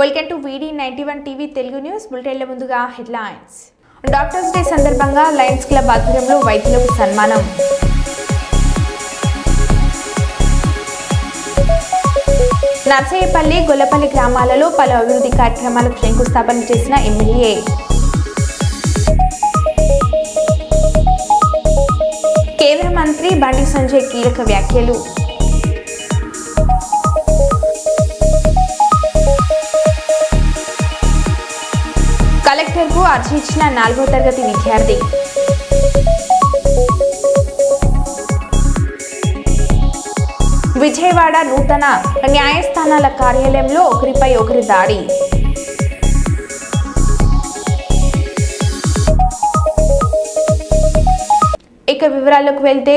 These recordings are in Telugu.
Welcome to VD ninety one TV Telugu news బులెటిన్ల ముందుగా హెడ్లైన్స్ డాక్టర్స్ డే సందర్భంగా లయన్స్ క్లబ్ ఆధ్వర్యంలో వైద్యులకు సన్మానం. నర్సయ్యపల్లి గొల్లపల్లి గ్రామాలలో పలు అభివృద్ధి కార్యక్రమాలకు శంకుస్థాపన చేసిన ఎమ్మెల్యే. కేంద్ర మంత్రి బండి సంజయ్ కీలక వ్యాఖ్యలు. కలెక్టర్కు నాలుగో తరగతి విద్యార్థి. విజయవాడ నూతన న్యాయస్థానాల కార్యాలయంలో ఒకరిపై ఒకరి దాడి. ఇక వివరాల్లోకి వెళ్తే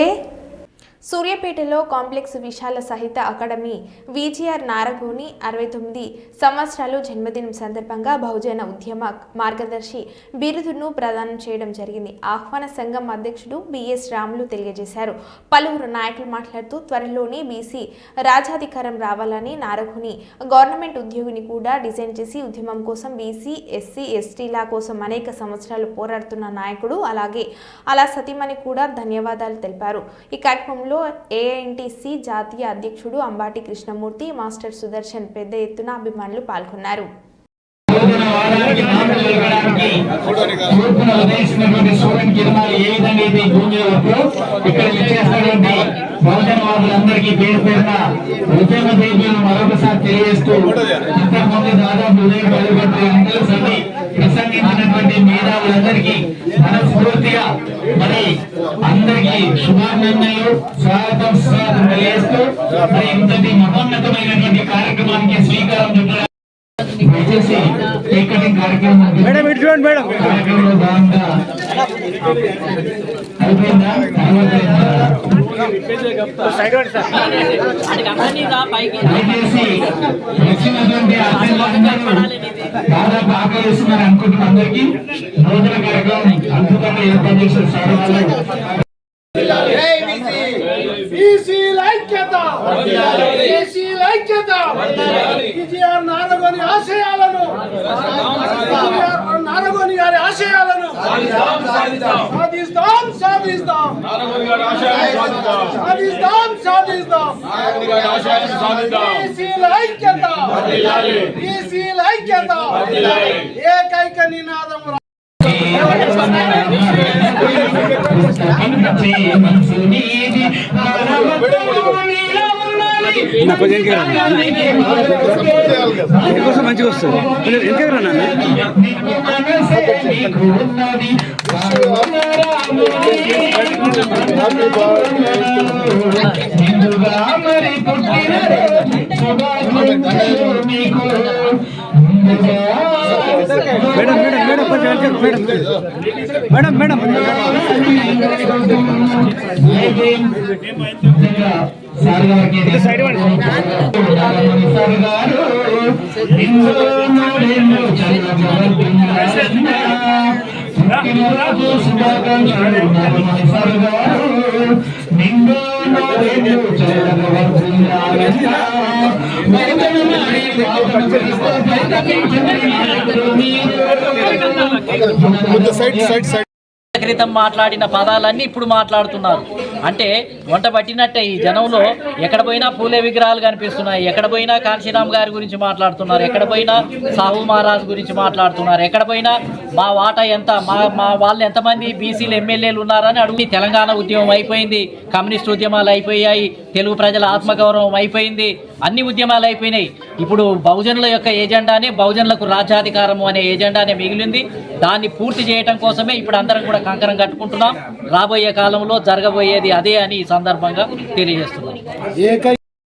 సూర్యాపేటలో కాంప్లెక్స్ విశాల సహిత అకాడమీ విజిఆర్ నారగోని అరవై తొమ్మిది సంవత్సరాలు జన్మదినం సందర్భంగా బహుజన ఉద్యమ మార్గదర్శి బిరుదును ప్రదానం చేయడం జరిగింది. ఆహ్వాన సంఘం అధ్యక్షుడు బిఎస్ రాములు తెలియజేశారు. పలువురు నాయకులు మాట్లాడుతూ త్వరలోనే బీసీ రాజాధికారం రావాలని నారగుని గవర్నమెంట్ ఉద్యోగిని కూడా డిజైన్ చేసి ఉద్యమం కోసం బీసీ ఎస్సీ ఎస్టీల కోసం అనేక సంవత్సరాలు పోరాడుతున్న నాయకుడు అలాగే అలా సతీమణి కూడా ధన్యవాదాలు తెలిపారు. ఈ కార్యక్రమంలో ఏఎన్టీసీ జాతీయ అధ్యక్షుడు అంబాటి కృష్ణమూర్తి మాస్టర్ సుదర్శన్ పెద్ద ఎత్తున అభిమానులు పాల్గొన్నారు. నూతన బహుజన వాదులందరికీ పేరు పేరున ఉద్యమ దేవీలను మరొకసారి తెలియజేస్తూ ఇంతకుముందు దాదాపు ఉదయం పది గంటల గంటల మేధావులందరికీ మనస్ఫూర్తిగా మరి అందరికీ శుభాభినందనలు. స్వాగతం స్వాగతం తెలియజేస్తూ మరి ఇంతటి మహోన్నతమైనటువంటి కార్యక్రమానికి శ్రీకారం చుట్టడం దయచేసి టికెటింగ్ కార్యక్రమం కార్యక్రమంలో భాగంగా అయిపోయిందా? సైడ్ వాడు సార్. దయచేసి వచ్చినటువంటి ఆకలిస్తున్నారు అనుకుంటున్న అందరికీ నూతన కార్యక్రమం అద్భుతంగా ఏర్పాటు చేసిన సార్ వాళ్ళు. ఆశయాలను. నారగోని గారి ఆశయాలను సాధిస్తాం సాధిస్తాం. సాధిస్తాం సాధిస్తాం. ఐక్యత. ఐక్యత. ఏకైక నినాదం మనసు నా కొంచెం వెనక్కి రా. ఇందుకోసం మంచిగా వస్తుంది కొంచెం వెనకకి రా నాన్న నిండుగా మరి పుట్టిన శుభాకాంక్షలు మీకు ముందుగా మేడం మేడం మేడం కొంచెం వెనకకి madam madam madam side side side side. క్రితం మాట్లాడిన పదాలన్నీ ఇప్పుడు మాట్లాడుతున్నారు. అంటే వంట పట్టినట్టే ఈ జనంలో ఎక్కడ పోయినా పూలే విగ్రహాలు కనిపిస్తున్నాయి. ఎక్కడ పోయినా కాశీరామ్ గారి గురించి మాట్లాడుతున్నారు. ఎక్కడ పోయినా సాహు మహారాజ్ గురించి మాట్లాడుతున్నారు. ఎక్కడ పోయినా మా వాటా ఎంత మా మా వాళ్ళు ఎంతమంది బీసీలు ఎమ్మెల్యేలు ఉన్నారని అడుగు. తెలంగాణ ఉద్యమం అయిపోయింది. కమ్యూనిస్ట్ ఉద్యమాలు అయిపోయాయి. తెలుగు ప్రజల ఆత్మగౌరవం అయిపోయింది. అన్ని ఉద్యమాలు అయిపోయినాయి. ఇప్పుడు బహుజనుల యొక్క ఏజెండానే బహుజనులకు రాజ్యాధికారము అనే ఏజెండానే మిగిలింది. దాన్ని పూర్తి చేయటం కోసమే ఇప్పుడు అందరం కూడా కంకరం కట్టుకుంటున్నాం. రాబోయే కాలంలో జరగబోయేది అదే అని ఈ సందర్భంగా తెలియజేస్తున్నాం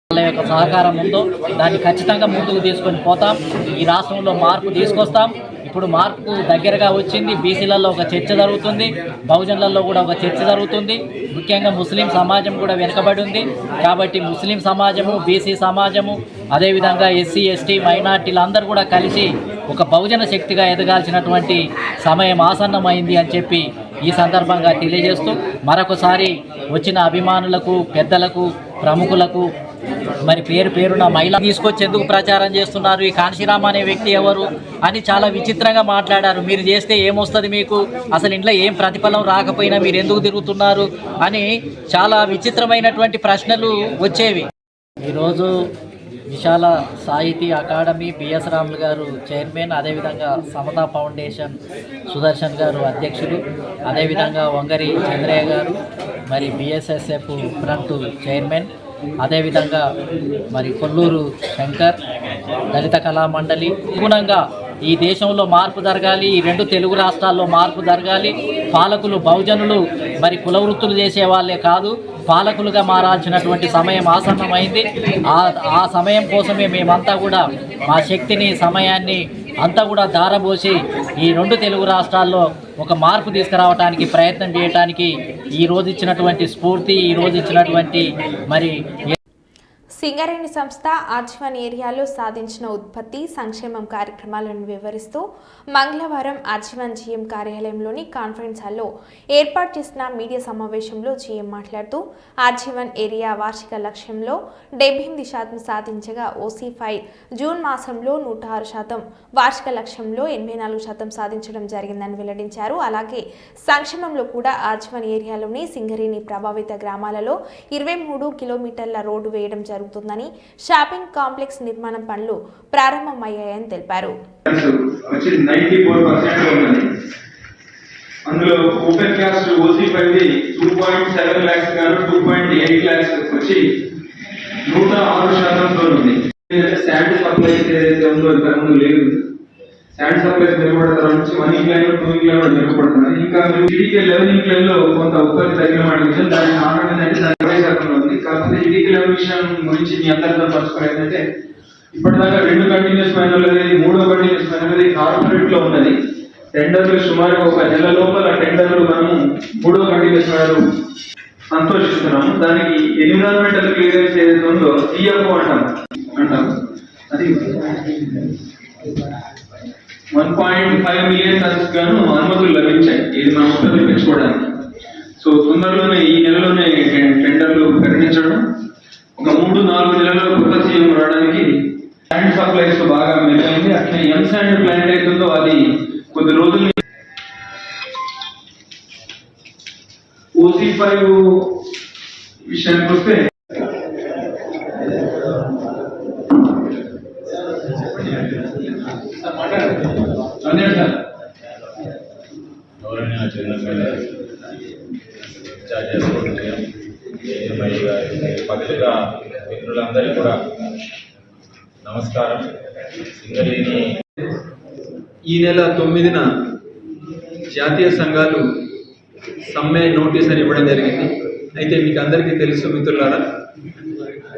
వాళ్ళ యొక్క సహకారం ఉందో దాన్ని ఖచ్చితంగా ముందుకు తీసుకొని పోతాం. ఈ రాష్ట్రంలో మార్పు తీసుకొస్తాం. ఇప్పుడు మార్పు దగ్గరగా వచ్చింది. బీసీలలో ఒక చర్చ జరుగుతుంది. బహుజనులలో కూడా ఒక చర్చ జరుగుతుంది. ముఖ్యంగా ముస్లిం సమాజం కూడా వెనుకబడి ఉంది. కాబట్టి ముస్లిం సమాజము బీసీ సమాజము అదేవిధంగా ఎస్సీ ఎస్టీ మైనార్టీలు అందరూ కూడా కలిసి ఒక బహుజన శక్తిగా ఎదగాల్సినటువంటి సమయం ఆసన్నమైంది అని చెప్పి ఈ సందర్భంగా తెలియజేస్తూ మరొకసారి వచ్చిన అభిమానులకు పెద్దలకు ప్రముఖులకు మరి పేరు పేరున మహిళ తీసుకొచ్చి ఎందుకు ప్రచారం చేస్తున్నారు. ఈ కాంశీరామ అనే వ్యక్తి ఎవరు అని చాలా విచిత్రంగా మాట్లాడారు. మీరు చేస్తే ఏమొస్తుంది మీకు? అసలు ఇంట్లో ఏం ప్రతిఫలం రాకపోయినా మీరు ఎందుకు తిరుగుతున్నారు? అని చాలా విచిత్రమైనటువంటి ప్రశ్నలు వచ్చేవి. ఈరోజు విశాల సాహితీ అకాడమీ బిఎస్ రాములు గారు చైర్మన్ అదేవిధంగా సమతా ఫౌండేషన్ సుదర్శన్ గారు అధ్యక్షులు అదేవిధంగా వంగరి చంద్రయ్య గారు మరి బిఎస్ఎస్ఎఫ్ ఫ్రంట్ చైర్మన్ అదేవిధంగా మరి కొల్లూరు శంకర్ దళిత కళా మండలి అనుగుణంగా ఈ దేశంలో మార్పు జరగాలి ఈ రెండు తెలుగు రాష్ట్రాల్లో మార్పు జరగాలి. పాలకులు బహుజనులు మరి కుల వృత్తులు చేసే వాళ్ళే కాదు పాలకులుగా మారాల్సినటువంటి సమయం ఆసన్నమైంది. ఆ ఆ సమయం కోసమే మేమంతా కూడా మా శక్తిని సమయాన్ని అంతా కూడా దారబోసి ఈ రెండు తెలుగు రాష్ట్రాల్లో ఒక మార్పు తీసుకురావడానికి ప్రయత్నం చేయడానికి ఈ రోజు ఇచ్చినటువంటి స్ఫూర్తి ఈ రోజు ఇచ్చినటువంటి మరి సింగరేణి సంస్థ ఆర్జీవన్ ఏరియాలో సాధించిన ఉత్పత్తి సంక్షేమం కార్యక్రమాలను వివరిస్తూ మంగళవారం ఆర్జీవన్ జీఎం కార్యాలయంలోని కాన్ఫరెన్స్ హాల్లో ఏర్పాటు చేసిన మీడియా సమావేశంలో జీఎం మాట్లాడుతూ ఆర్జీవన్ ఏరియా వార్షిక లక్ష్యంలో డెబ్బై ఎనిమిది శాతం సాధించగా ఓసీ ఫైవ్ జూన్ మాసంలో నూట ఆరు శాతం వార్షిక లక్ష్యంలో ఎనభై నాలుగు శాతం సాధించడం జరిగిందని వెల్లడించారు. అలాగే సంక్షేమంలో కూడా ఆర్జీవన్ ఏరియాలోని సింగరేణి ప్రభావిత గ్రామాలలో ఇరవై మూడు కిలోమీటర్ల రోడ్డు వేయడం జరుగుతుంది జరుగుతుందని షాపింగ్ కాంప్లెక్స్ నిర్మాణం పనులు ప్రారంభమయ్యాయని తెలిపారు. అందులో open class OC five two point seven lakhs గాను టూ పాయింట్ ఎయిట్ ల్యాక్స్ వచ్చి నూట ఆరు శాతంతో ఉంది. శాండ్ సప్లై ఏదైతే ఉందో ఇంతకుముందు లేదు. శాండ్ సప్లైస్ మెరుగుపడతారు నుంచి one incline two incline మెరుగుపడుతున్నారు ఇంకా మీరు జీడీకే లెవెన్ ఇంక్లైన్లో కొంత ఉత్పత్తి తగ్గిన మాట విషయం దాని కారణం ఏంటంటే దాని ఇరవై శాతంలో ఉంది కాకపోతే జీడీకే లెవెన్ విషయం గురించి మీ అందరితో పరచుకోవాలి ఏంటంటే ఇప్పటిదాకా రెండు కంటిన్యూస్ ఫైనల్ అనేది మూడో కంటిన్యూస్ ఫైనల్ అనేది కార్పొరేట్లో ఉన్నది. టెండర్లు సుమారు ఒక నెల లోపల టెండర్లు మనము మూడో కంటిన్యూస్ ఫైనల్ సంతోషిస్తున్నాము. దానికి ఎన్విరాన్మెంటల్ క్లియరెన్స్ ఏదైతే ఉందో సిఎఫ్ఓ అంటాం. అంటాం. అది one point five million tons గాను అనుమతులు లభించాయి. ఇది మనం ఉత్పత్తి పెంచుకోవడానికి సో తొందరలోనే ఈ నెలలోనే టెండర్లు ప్రకటించడం. ఒక మూడు నాలుగు నెలల్లో కొత్త సీఎం రావడానికి ల్యాండ్ సప్లైస్ బాగా మెరుగైంది. అట్లా ఎం శాండ్ ప్లాంట్ అవుతుందో అది కొద్ది రోజులు ఓసీ ఫైవ్ విషయానికి వస్తే ఏఎంఐ మిత్రులందరికీ కూడా నమస్కారం. సింగరేణి ఈ నెల తొమ్మిదిన జాతీయ సంఘాలు సమ్మె నోటీస్ అని ఇవ్వడం జరిగింది. అయితే మీకు అందరికీ తెలుసు మిత్రులారా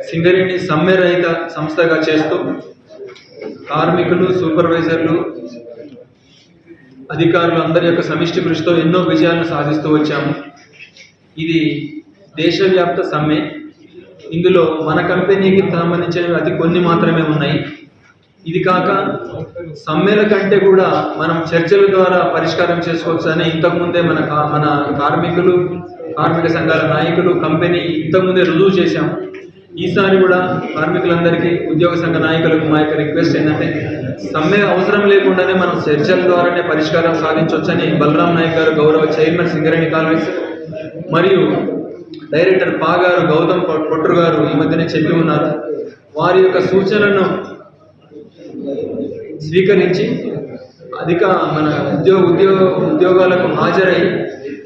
సింగరేణి సమ్మె రహిత సంస్థగా చేస్తూ కార్మికులు సూపర్వైజర్లు అధికారులు అందరి యొక్క సమిష్టి కృషితో ఎన్నో విజయాలను సాధిస్తూ వచ్చాము. ఇది దేశవ్యాప్త సమ్మె. ఇందులో మన కంపెనీకి సంబంధించినవి అతి కొన్ని మాత్రమే ఉన్నాయి. ఇది కాక సమ్మెల కంటే కూడా మనం చర్చల ద్వారా పరిష్కారం చేసుకోవచ్చు అని ఇంతకుముందే మన కా- మన కార్మికులు కార్మిక సంఘాల నాయకులు కంపెనీ ఇంతకుముందే రుజువు చేశాము. ఈసారి కూడా కార్మికులందరికీ ఉద్యోగ సంఘ నాయకులకు మా యొక్క రిక్వెస్ట్ ఏంటంటే సమ్మె అవసరం లేకుండానే మనం చర్చల ద్వారానే పరిష్కారం సాధించవచ్చని బలరాం నాయక్ గారు గౌరవ చైర్మన్ సింగరేణి కాలేజ్ మరియు డైరెక్టర్ పాగారు గౌతమ్ పొట్- గారు ఈ మధ్యనే చెప్పి ఉన్నారు. వారి యొక్క సూచనలను స్వీకరించి అధిక మన ఉద్యోగ ఉద్యోగ ఉద్యోగాలకు హాజరై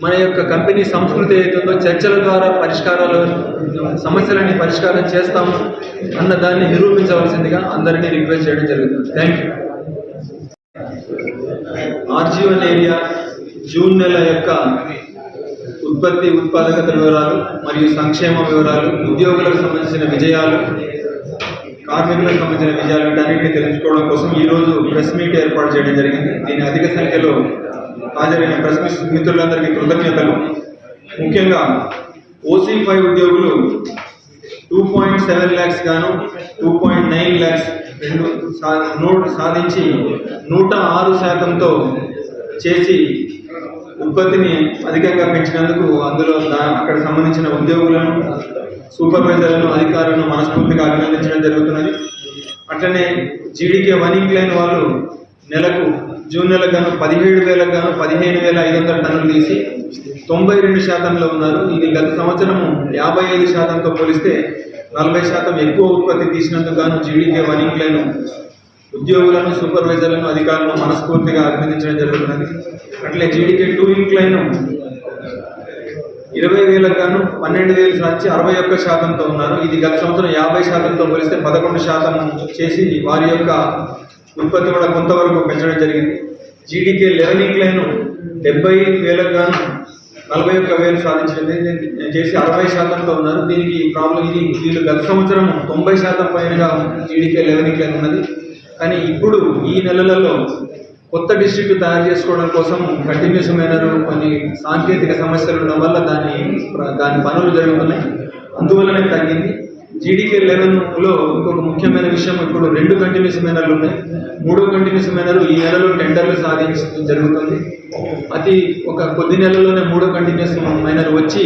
మన యొక్క కంపెనీ సంస్కృతి ఏదైతుందో చర్చల ద్వారా పరిష్కారాలు సమస్యలన్నీ పరిష్కారం చేస్తాము అన్న దాన్ని నిరూపించవలసిందిగా అందరినీ రిక్వెస్ట్ చేయడం జరుగుతుంది. Thank you R G one area June నెల యొక్క ఉత్పత్తి ఉత్పాదకత వివరాలు మరియు సంక్షేమ వివరాలు ఉద్యోగులకు సంబంధించిన విజయాలు కార్మికులకు సంబంధించిన విజయాలు వీటన్నిటిని తెలుసుకోవడం కోసం ఈరోజు ప్రెస్ మీట్ ఏర్పాటు చేయడం జరిగింది. దీని అధిక సంఖ్యలో హాజరైన ప్రెస్ మిస్- మిత్రులందరికీ కృతజ్ఞతలు. ముఖ్యంగా ఓసీ ఫైవ్ ఉద్యోగులు టూ పాయింట్ సెవెన్ ల్యాక్స్ గాను టూ పాయింట్ నైన్ ల్యాక్స్ రెండు సా- నోట్ సాధించి నూట ఆరు శాతంతో చేసి ఉత్పత్తిని అధికంగా పెంచినందుకు అందులో అక్కడ సంబంధించిన ఉద్యోగులను సూపర్వైజర్లను అధికారులను మనస్ఫూర్తిగా అభినందించడం జరుగుతున్నది. అట్లనే జీడీకే వన్ ఇంక్లైన్ వాళ్ళు నెలకు జూన్ నెలకు గాను పదిహేడు వేలకు గాను పదిహేను వేల ఐదు వందల టన్నులు తీసి తొంభై రెండు శాతంలో ఉన్నారు. ఇది గత సంవత్సరము యాభై ఐదు శాతంతో పోలిస్తే నలభై శాతం ఎక్కువ ఉత్పత్తి తీసినందుకు గాను జీడీకే వన్ ఇంక్లైన్ ఉద్యోగులను సూపర్వైజర్లను అధికారులను మనస్ఫూర్తిగా అభినందించడం జరుగుతున్నది. అట్లే జీడీకే టూ ఇంక్లైన్ ఇరవై వేలకు గాను పన్నెండు వేలు సాధించి అరవై ఒక్క శాతంతో ఉన్నారు. ఇది గత సంవత్సరం యాభై శాతంతో పోలిస్తే పదకొండు శాతం చేసి వారి యొక్క ఉత్పత్తి కూడా కొంతవరకు పెంచడం జరిగింది. జీడీకే లెవెన్ ఇంక్లైన్ డెబ్బై వేలకు గాను నలభై ఒక్క వేలు సాధించింది చేసి అరవై శాతంతో ఉన్నారు. దీనికి ప్రాబ్లం ఇది వీళ్ళు గత సంవత్సరం తొంభై శాతం పైనగా జీడీకే లెవెన్ ఇంక్లైన్ ఉన్నది. కానీ ఇప్పుడు ఈ నెలలలో కొత్త డిస్ట్రిక్ట్ తయారు చేసుకోవడం కోసం కంటిన్యూస్ కొన్ని సాంకేతిక సమస్యలు ఉండడం వల్ల దాన్ని దాని పనులు జరుగుతున్నాయి. అందువల్లనే తగ్గింది. జీడీకే లెవెన్లో ఇంకొక ముఖ్యమైన విషయం ఇప్పుడు రెండు కంటిన్యూస్ మైనర్లు ఉన్నాయి. మూడో కంటిన్యూస్ మేనర్ ఈ నెలలో టెండర్లు సాధించడం జరుగుతుంది. అతి ఒక కొద్ది నెలలోనే మూడో కంటిన్యూస్ మైనర్ వచ్చి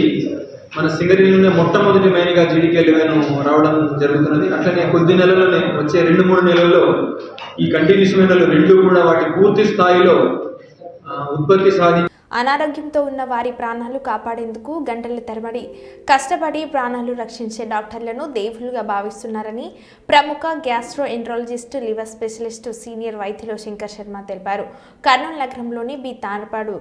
మన సింగరేణిలోనే మొట్టమొదటి మైన్గా జీడికే లెవెన్ రావడం జరుగుతున్నది. అట్లనే కొద్ది నెలల్లోనే వచ్చే రెండు మూడు నెలల్లో ఈ కంటిన్యూస్ మైనర్లు రెండు కూడా వాటి పూర్తి స్థాయిలో ఉత్పత్తి సాధి అనారోగ్యంతో ఉన్న వారి ప్రాణాలు కాపాడేందుకు గంటల తరబడి కష్టపడి ప్రాణాలు రక్షించే డాక్టర్లను దేవులుగా భావిస్తున్నారని ప్రముఖ gastroenterologist liver specialist senior వైద్యులు శంకర్ శర్మ తెలిపారు. కర్నూలు నగరంలోని బి తానపాడు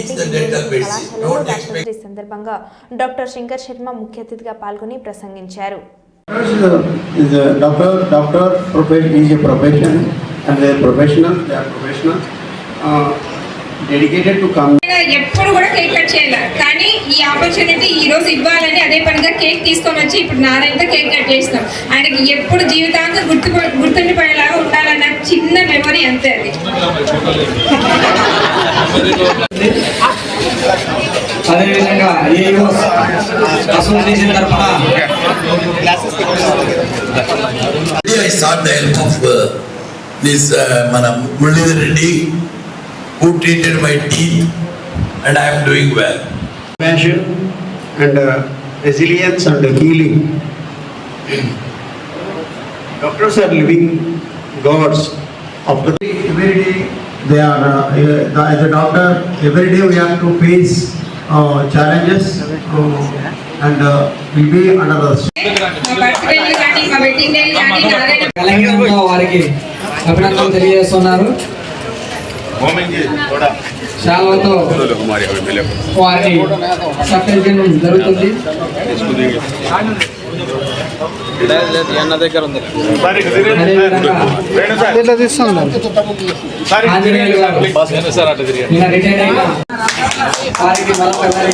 ఇంజనీరింగ్ కళాశాలలో సందర్భంగా డాక్టర్ శంకర్ శర్మ ముఖ్య అతిథిగా పాల్గొని ప్రసంగించారు. Dedicated to come. ఎప్పుడు కూడా కేక్ కట్ చేయాలి. కానీ ఈ ఆపర్చునిటీ ఈ రోజు ఇవ్వాలని అదే పనిగా కేక్ తీసుకొని వచ్చి ఇప్పుడు నారాయణతో కేక్ కట్ చేస్తాం ఆయనకి ఎప్పుడు జీవితాంతం గుర్తు గుర్తుండిపోయేలాగా ఉండాలన్న చిన్న మెమరీ అంతే అది. అదేవిధంగా ఏయో అసోసియేషన్ తరఫున uh, uh, Mana Muralidhar Reddy who treated my teeth and I am doing well. Passion and uh, resilience and healing. Doctors are living gods. After every day, they are, uh, uh, as a doctor, every day we have to face uh, challenges uh, and uh, will be under the మా బర్త్డేలు కానీ మా వెడ్డింగ్ డేలు కానీ నారాయణ తెలంగాణలో వారికి అభినందనలు తెలియజేస్తున్నారు శాలతో వారిని సత్కరించడం జరుగుతుంది. అదేవిధంగా ఆంజనేయులు గారు. నిన్న రిటైర్ అయిన. వారికి మరొకసారి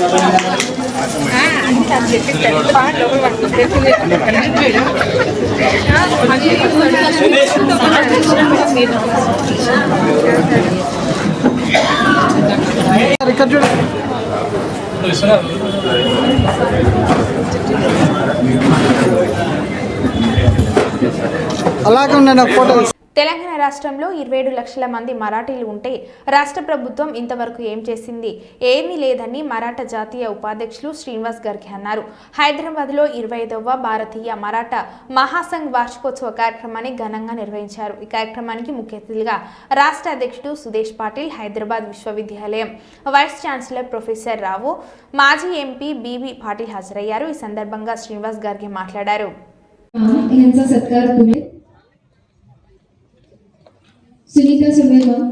అభినందనలు. అలాగే ఉండండి ఫోటో తెలంగాణ రాష్ట్రంలో ఇరవై ఏడు లక్షల మంది మరాఠీలు ఉంటే రాష్ట్ర ప్రభుత్వం ఇంతవరకు ఏం చేసింది? ఏమీ లేదని మరాఠా జాతీయ ఉపాధ్యక్షులు శ్రీనివాస్ గర్గే అన్నారు. హైదరాబాద్లో ఇరవై ఐదవ భారతీయ మరాఠా మహాసంఘ్ వార్షికోత్సవ కార్యక్రమాన్ని ఘనంగా నిర్వహించారు. ఈ కార్యక్రమానికి ముఖ్య అతిథిగా రాష్ట్ర అధ్యక్షుడు సుదేశ్ పాటిల్ హైదరాబాద్ విశ్వవిద్యాలయం వైస్ ఛాన్సలర్ ప్రొఫెసర్ రావు మాజీ ఎంపీ బివి పాటిల్ హాజరయ్యారు. ఈ సందర్భంగా శ్రీనివాస్ గర్గే మాట్లాడారు. सुनीता सुर्वे मॅम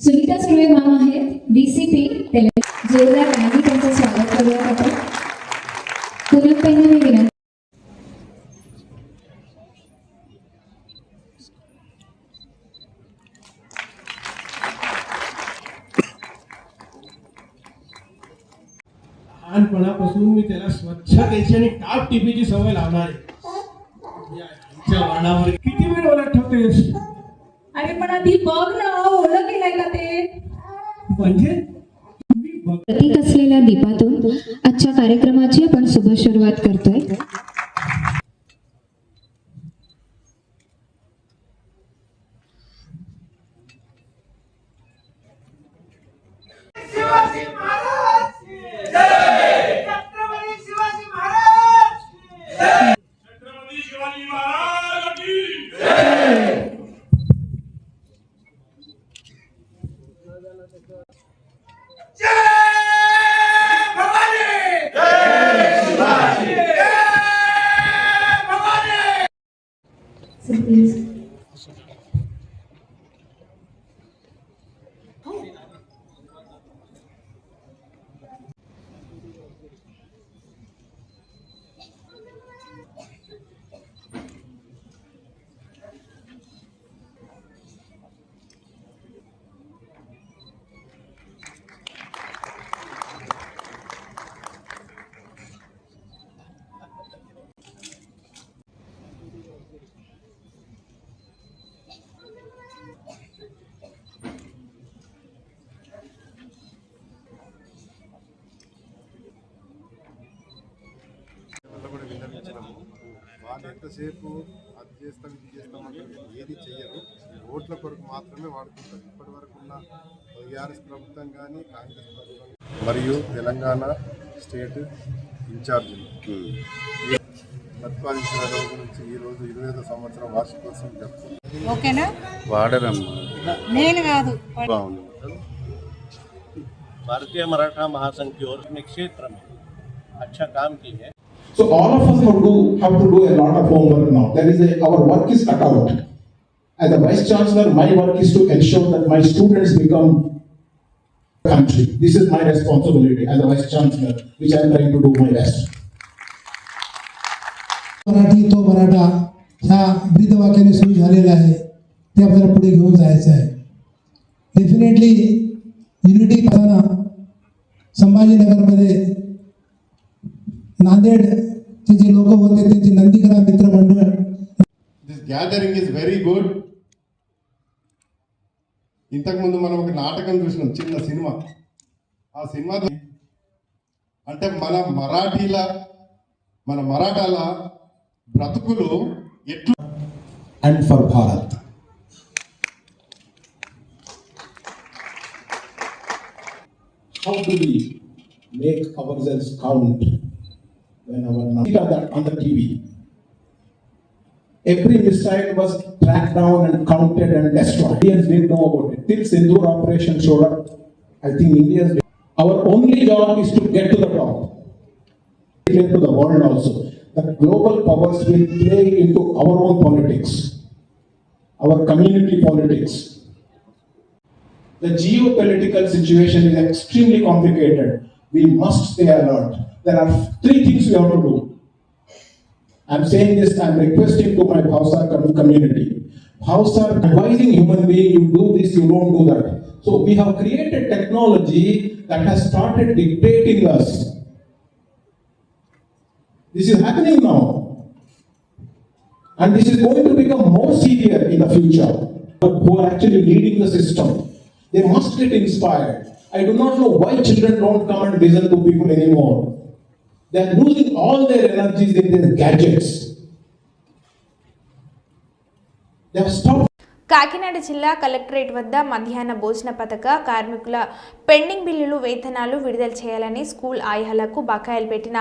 सुनीता सुर्वे मॅम आहेत डीसीपी जोरदार आणि त्यांचं स्वागत करूयात आपण. पुन्हा पहिला मी विनंती लहानपणापासून मी त्याला स्वच्छतेची आणि टाप टिपीची सवय लावणार. आहे वाणावर किती वेळ ओळख ठेवतेस अरे पण आधी बघ ना ओळख केलाय का ते म्हणजे प्रतीक असलेल्या दीपातून आजच्या कार्यक्रमाची आपण शुभ सुरुवात करतोय please. ఎంతసేపు అది చేస్తాం ఇది చేస్తాం అంటే ఏది చెయ్యరు ఓట్ల కొరకు మాత్రమే వాడుకుంటారు ఇప్పటి వరకు ఉన్న టీఆర్ఎస్ ప్రభుత్వం కానీ కాంగ్రెస్ ప్రభుత్వం మరియు తెలంగాణ స్టేట్ ఇన్ఛార్జీలు ప్రతిపాదించిన రోజు నుంచి ఈ రోజు ఇరవై ఐదో సంవత్సరం వార్షికోత్సవం జరుపుకుంటాం ఓకేనా వాడరమ్మా నేను కాదు బాగుంది भारतीय मराठा महासंघ की ओर से क्षेत्र में अच्छा काम की है So all of us have to have to do a lot of homework now. There is a, our work is cut out. As a vice chancellor, my work is to ensure that my students become country. This is my responsibility as a vice chancellor, which I am trying to do my best. Marathi तो मराठा ह्या ब्रीदवाक्याने सुरू झालेला आहे ते आपल्याला पुढे घेऊन जायचं आहे डेफिनेटली युनिटी असताना संभाजीनगरमध्ये नांदेडचे जे लोक होते त्यांची नंदीग्राम मित्र मंडळ this gathering is very good ఇంతకుముందు మనం ఒక నాటకం చూసినాం చిన్న సినిమా ఆ సినిమా అంటే మన మరాఠీల మన మరాఠాల బ్రతుకులు ఎట్లా And for Bharat. How do we make ourselves count when our at that on the TV? Every missile was tracked down and counted and destroyed. Indians didn't know about it. Till Sindoor operation showed up, I think Indians. Our only job is to get to the top. Clear to the world also. The global powers will play into our own politics, our community politics. The geopolitical situation is extremely complicated. We must stay alert. There are three things we have to do. I'm saying this, I'm requesting to my Bhavsar community. Bhavsar advising human being, you do this, you don't do that. So we have created technology that has started dictating us. This is happening now. And this is going to become more severe in the future. But Who are actually leading the system. They must get inspired. I do not know why children don't come and listen to people anymore. They are losing all their energies in their gadgets. They have stopped Kakinada జిల్లా కలెక్టరేట్ వద్ద మధ్యాహ్న భోజన పథక కార్మికుల పెండింగ్ బిల్లులు వేతనాలు విడుదల చేయాలని స్కూల్ ఆయాలకు బకాయిలు పెట్టిన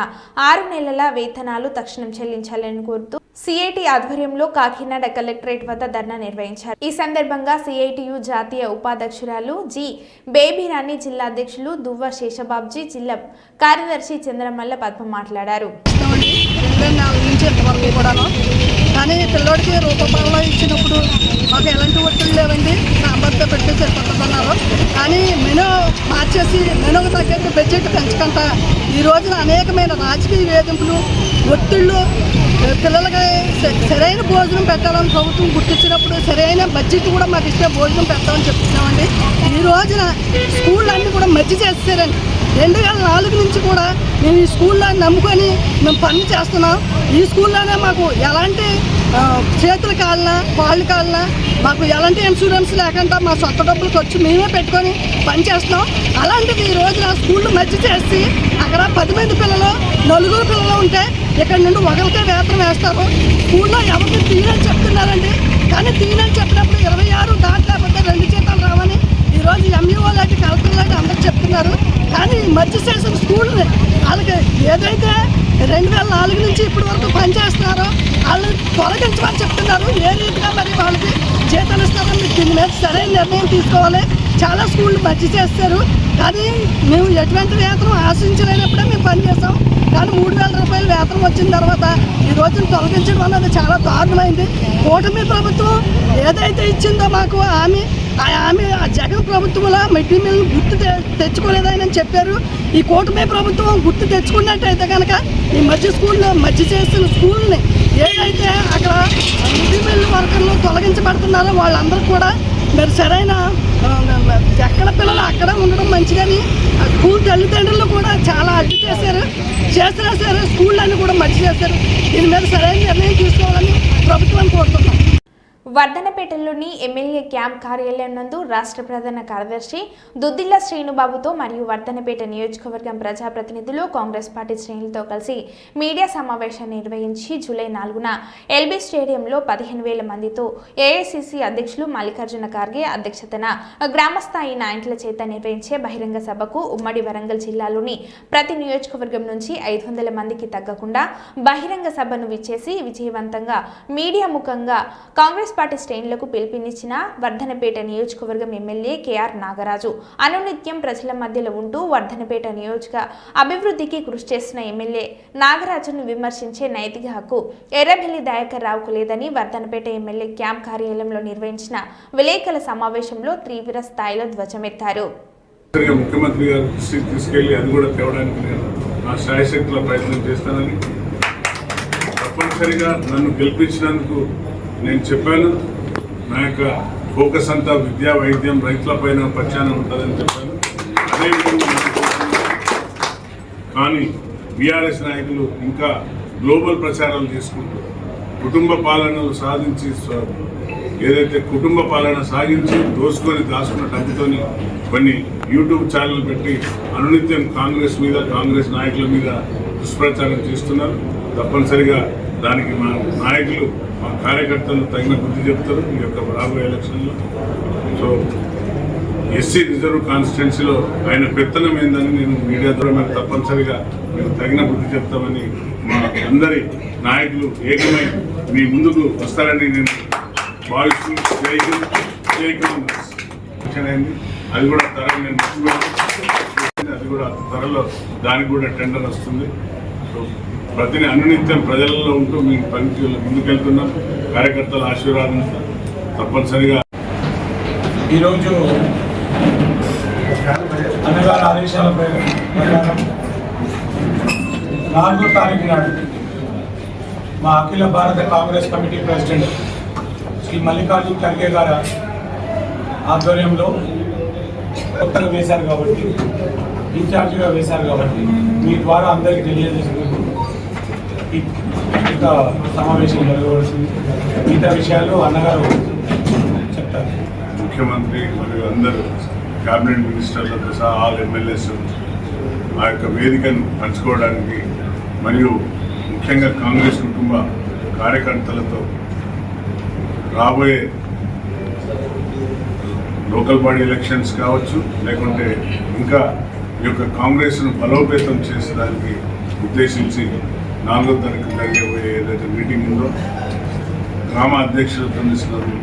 ఆరు నెలల వేతనాలు తక్షణం చెల్లించాలని కోరుతూ సిఐటి ఆధ్వర్యంలో కాకినాడ కలెక్టరేట్ వద్ద ధర్నా నిర్వహించారు. ఈ సందర్భంగా సిఐటియు జాతీయ ఉపాధ్యక్షురాలు జి. బేబీరాణి జిల్లా అధ్యక్షులు దువ్వ శేషబాబ్జీ జిల్లా కార్యదర్శి చంద్రమల్ల పద్మ మాట్లాడారు. కానీ పిల్లోడికి రూపపాలలో ఇచ్చినప్పుడు మాకు ఎలాంటి ఒత్తిడి లేవండి. సాంబార్తో పెట్టి సరిపోతున్నారు కానీ మెను మార్చేసి మెనుకు తగ్గట్టు బడ్జెట్ పెంచకుండా ఈ రోజున అనేకమైన రాజకీయ వేధింపులు ఒత్తిళ్ళు పిల్లలకి సరైన భోజనం పెట్టాలని ప్రభుత్వం గుర్తించినప్పుడు సరైన బడ్జెట్ కూడా మాకు ఇస్తే భోజనం పెట్టామని చెప్తున్నామండి. ఈ రోజున స్కూళ్ళు అన్నీ కూడా మధ్య చేస్తారండి రెండు వేల నాలుగు నుంచి కూడా మేము ఈ స్కూల్లో నమ్ముకొని మేము పని చేస్తున్నాం. ఈ స్కూల్లోనే మాకు ఎలాంటి చేతులు కాలనా కాళ్ళు కాలనా మాకు ఎలాంటి ఇన్సూరెన్స్ లేకుండా మా సొంత డబ్బులు ఖర్చు మేమే పెట్టుకొని పని చేస్తున్నాం. అలాంటిది ఈ రోజున స్కూళ్ళు మధ్య చేసి అక్కడ పది మంది పిల్లలు నలుగురు పిల్లలు ఉంటే ఇక్కడ నుండి ఒకరికే వేతనం వేస్తారు? స్కూల్లో ఎవరికి తీయని చెప్తున్నారండి? కానీ తీయని చెప్పినప్పుడు ఇరవై ఆరు దాటలేకపోతే రెండు జీతాలు రావని ఈరోజు ఎంఈఓ లాంటి కలెక్టర్ లాంటి అందరూ చెప్తున్నారు. కానీ ఈ మధ్య చేసిన స్కూల్ని వాళ్ళకి ఏదైతే రెండు వేల నాలుగు నుంచి ఇప్పటి వరకు పనిచేస్తున్నారో వాళ్ళు తొలగించమని చెప్తున్నారు. ఏ రీతిగా మరి వాళ్ళకి జీతాలు ఇస్తారో మీరు దీని మీద సరైన నిర్ణయం తీసుకోవాలి. చాలా స్కూళ్ళు మధ్య చేస్తారు. కానీ మేము ఎటువంటి వేతనం ఆశించలేనప్పుడే మేము పనిచేస్తాం కానీ మూడు వేల రూపాయలు వేతనం వచ్చిన తర్వాత ఈ రోజున తొలగించడం అన్నది చాలా దారుణమైంది. కూటమి ప్రభుత్వం ఏదైతే ఇచ్చిందో మాకు ఆమె ఆ ఆ జగన్ ప్రభుత్వంలో మిడ్ డే మీల్ గుర్తు తె- తెచ్చుకోలేదని చెప్పారు. ఈ కూటమి ప్రభుత్వం గుర్తు తెచ్చుకున్నట్టయితే కనుక ఈ మధ్య స్కూల్లో మధ్య చేసిన స్కూల్ని ఏదైతే అక్కడ మిడ్ డే మీల్ వర్కర్లు తొలగించబడుతున్నారో వాళ్ళందరూ కూడా మీరు సరైన? ఎక్కడ పిల్లలు అక్కడే ఉండడం మంచిదని. ఆ స్కూల్ తల్లిదండ్రులు కూడా చాలా అడ్డు చేశారు. చేసినా సరే స్కూళ్ళన్నీ కూడా మంచి చేశారు. దీని మీద సరైన నిర్ణయం తీసుకోవాలని ప్రభుత్వం కోరుతున్నాం వర్ధనపేటలోని ఎమ్మెల్యే క్యాంప్ కార్యాలయం నందు రాష్ట్ర ప్రధాన కార్యదర్శి దుద్దిల్ల శ్రీనుబాబుతో మరియు వర్ధనపేట నియోజకవర్గం ప్రజాప్రతినిధులు కాంగ్రెస్ పార్టీ శ్రేణులతో కలిసి మీడియా సమావేశాన్ని నిర్వహించి జూలై నాలుగున ఎల్బీ స్టేడియంలో పదిహేను వేల మందితో ఏఐసిసి అధ్యక్షులు మల్లికార్జున ఖార్గే అధ్యక్షతన గ్రామస్థాయి నాయకుల చేత నిర్వహించే బహిరంగ సభకు ఉమ్మడి వరంగల్ జిల్లాలోని ప్రతి నియోజకవర్గం నుంచి ఐదు వందల మందికి తగ్గకుండా బహిరంగ సభను విచ్చేసి విజయవంతంగా మీడియా ముఖంగా కాంగ్రెస్ పార్టీ శ్రేణులకు పిలుపునిచ్చిన వర్ధనపేట నియోజకవర్గం ఎమ్మెల్యే కేఆర్ నాగరాజు. అనునిత్యం ప్రజల మధ్యలో ఉంటూ వర్ధనపేట నియోజక అభివృద్ధికి కృషి చేస్తున్న ఎమ్మెల్యే నాగరాజును విమర్శించే నైతిక హక్కు ఎర్రబెల్లి దయాకర్ రావుకు లేదని వర్ధనపేట ఎమ్మెల్యే క్యాంప్ కార్యాలయంలో నిర్వహించిన విలేకరుల సమావేశంలో తీవ్ర స్థాయిలో ధ్వజమెత్తారు. ముఖ్యమంత్రి గారు తీసుకెళ్ళి అది కూడా తేవడానికి నేను నా శాయశక్తుల ప్రయత్నం చేస్తానని తప్పనిసరిగా నన్ను గెలిపించినందుకు నేను చెప్పాను నా యొక్క ఫోకస్ అంతా విద్యా వైద్యం రైతులపైన పచ్చాన ఉంటుందని చెప్పాను. అదేవిధంగా కానీ బీఆర్ఎస్ నాయకులు ఇంకా గ్లోబల్ ప్రచారాలు చేసుకుంటూ కుటుంబ పాలనలు సాధించి ఏదైతే కుటుంబ పాలన సాగించి దోసుకొని దాచుకున్న డబ్బుతోని కొన్ని యూట్యూబ్ ఛానల్ పెట్టి అనునిత్యం కాంగ్రెస్ మీద కాంగ్రెస్ నాయకుల మీద దుష్ప్రచారం చేస్తున్నారు. తప్పనిసరిగా దానికి మా నాయకులు మా కార్యకర్తలు తగిన బుద్ధి చెప్తారు ఈ యొక్క రాబోయే ఎలక్షన్లో. సో ఎస్సీ రిజర్వ్ కాన్స్టిట్యున్సీలో ఆయన పెత్తనం ఏందని నేను మీడియా ద్వారా మరి తప్పనిసరిగా మేము తగిన బుద్ధి చెప్తామని మా అందరి నాయకులు ఏకమై మీ ముందుకు వస్తారని నేను భావిస్తూ జై హింద్ జై కాంగ్రెస్. అయింది అది కూడా త్వరగా నేను మర్చిపోయాను. అది కూడా త్వరలో దానికి కూడా టెండర్ వస్తుంది. సో ప్రతి అనునిత్యం ప్రజలలో ఉంటూ మీ పనికి ముందుకెళ్తున్నాం. కార్యకర్తల ఆశీర్వాదం తప్పనిసరిగా. ఈరోజు అన్నగారి ఆదేశాల ప్రకారం నాలుగో తారీఖు నాడు మా అఖిల భారత కాంగ్రెస్ కమిటీ ప్రెసిడెంట్ శ్రీ మల్లికార్జున్ ఖర్గే గారి ఆధ్వర్యంలో కొత్తగా వేశారు కాబట్టి ఇన్ఛార్జిగా వేశారు కాబట్టి మీ ద్వారా అందరికీ తెలియజేసినందుకు ఈ ఇంత సమావేశం జరగవలసింది. మిగతా విషయాలు అన్నగారు చెప్తారు. ముఖ్యమంత్రి మరియు అందరూ క్యాబినెట్ మినిస్టర్లతో సహా ఆల్ ఎమ్మెల్యేస్ ఆ యొక్క వేదికను పంచుకోవడానికి మరియు ముఖ్యంగా కాంగ్రెస్ కుటుంబ కార్యకర్తలతో రాబోయే లోకల్ బాడీ ఎలక్షన్స్ కావచ్చు లేకుంటే ఇంకా ఈ యొక్క కాంగ్రెస్ను బలోపేతం చేసేదానికి ఉద్దేశించి నాలుగో తారీఖు జరిగేబోయే ఏదైతే మీటింగ్ ఉందో గ్రామ అధ్యక్షులతో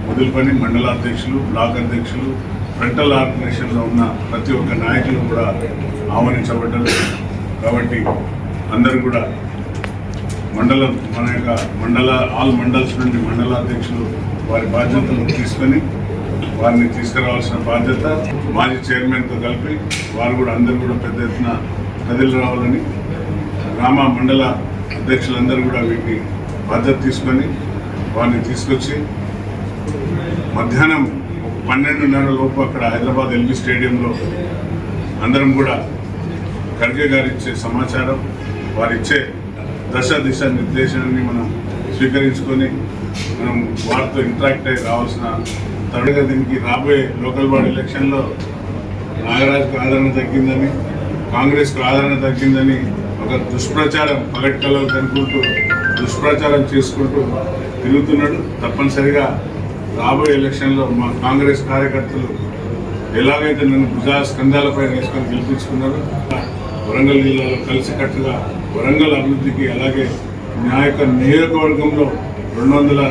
మొదలుపని మండల అధ్యక్షులు బ్లాక్ అధ్యక్షులు ఫ్రంటల్ ఆర్గనైజేషన్లో ఉన్న ప్రతి ఒక్క నాయకులు కూడా ఆహ్వానించబడ్డారు. కాబట్టి అందరూ కూడా మండలం మన యొక్క మండల ఆల్ మండల్స్ నుండి మండల అధ్యక్షులు వారి బాధ్యతలు తీసుకొని వారిని తీసుకురావాల్సిన బాధ్యత మాజీ చైర్మన్తో కలిపి వారు కూడా అందరూ కూడా పెద్ద ఎత్తున కదిలి రావాలని గ్రామ మండల అధ్యక్షులందరూ కూడా వీటిని బాధ్యత తీసుకొని వారిని తీసుకొచ్చి మధ్యాహ్నం పన్నెండున్నర లోపు అక్కడ హైదరాబాద్ ఎల్బీ స్టేడియంలో అందరం కూడా ఖర్గే గారు ఇచ్చే సమాచారం వారు ఇచ్చే దశ దిశ నిర్దేశాన్ని మనం స్వీకరించుకొని మనం వారితో ఇంటరాక్ట్ అయ్యి రావాల్సిన తరుణంగా దీనికి రాబోయే లోకల్ బాడీ ఎలక్షన్లో నాగరాజుకు ఆదరణ తగ్గిందని కాంగ్రెస్కు ఆదరణ తగ్గిందని ఒక దుష్ప్రచారం పగటి కనుక్కుంటూ దుష్ప్రచారం చేసుకుంటూ తిరుగుతున్నాడు. తప్పనిసరిగా రాబోయే ఎలక్షన్లో మా కాంగ్రెస్ కార్యకర్తలు ఎలాగైతే నన్ను భుజా స్కంధాలపై వేసుకొని గెలిపించుకున్నారో వరంగల్ జిల్లాలో కలిసికట్టుగా వరంగల్ అభివృద్ధికి అలాగే నా యొక్క నియోజకవర్గంలో రెండు వందల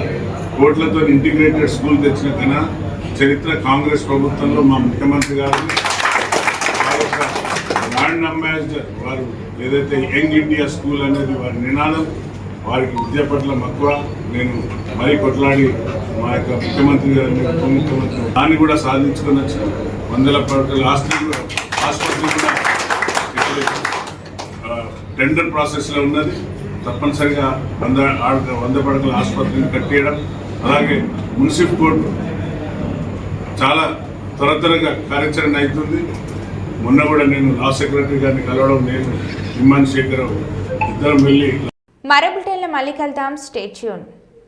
కోట్లతో ఇంటిగ్రేటెడ్ స్కూల్ తెచ్చిన ఘన చరిత్ర కాంగ్రెస్ ప్రభుత్వంలో మా ముఖ్యమంత్రి గారు. బ్రాండ్ అంబాసిడర్ వారు ఏదైతే యంగ్ ఇండియా స్కూల్ అనేది వారి నినాదం వారికి విద్య పట్ల మక్కువ నేను మరీ కొట్లాడి మా యొక్క ముఖ్యమంత్రి గారిని ఉప ముఖ్యమంత్రి దాన్ని కూడా సాధించుకొని వచ్చిన వందల పడకల ఆస్తి ఆసుపత్రి కూడా టెండర్ ప్రాసెస్లో ఉన్నది. తప్పనిసరిగా వంద వంద పడకల ఆసుపత్రిని కట్టేయడం అలాగే మున్సిపల్ కోర్టు చాలా త్వర త్వరగా కార్యాచరణ అవుతుంది. మొన్న కూడా నేను లా సెక్రటరీ గారిని కలవడం నేను హిమాన్ శేఖర్ ఇద్దరం వెళ్ళి మరో బులెటిన్లో మళ్ళీ కలుద్దాం. స్టేట్యూన్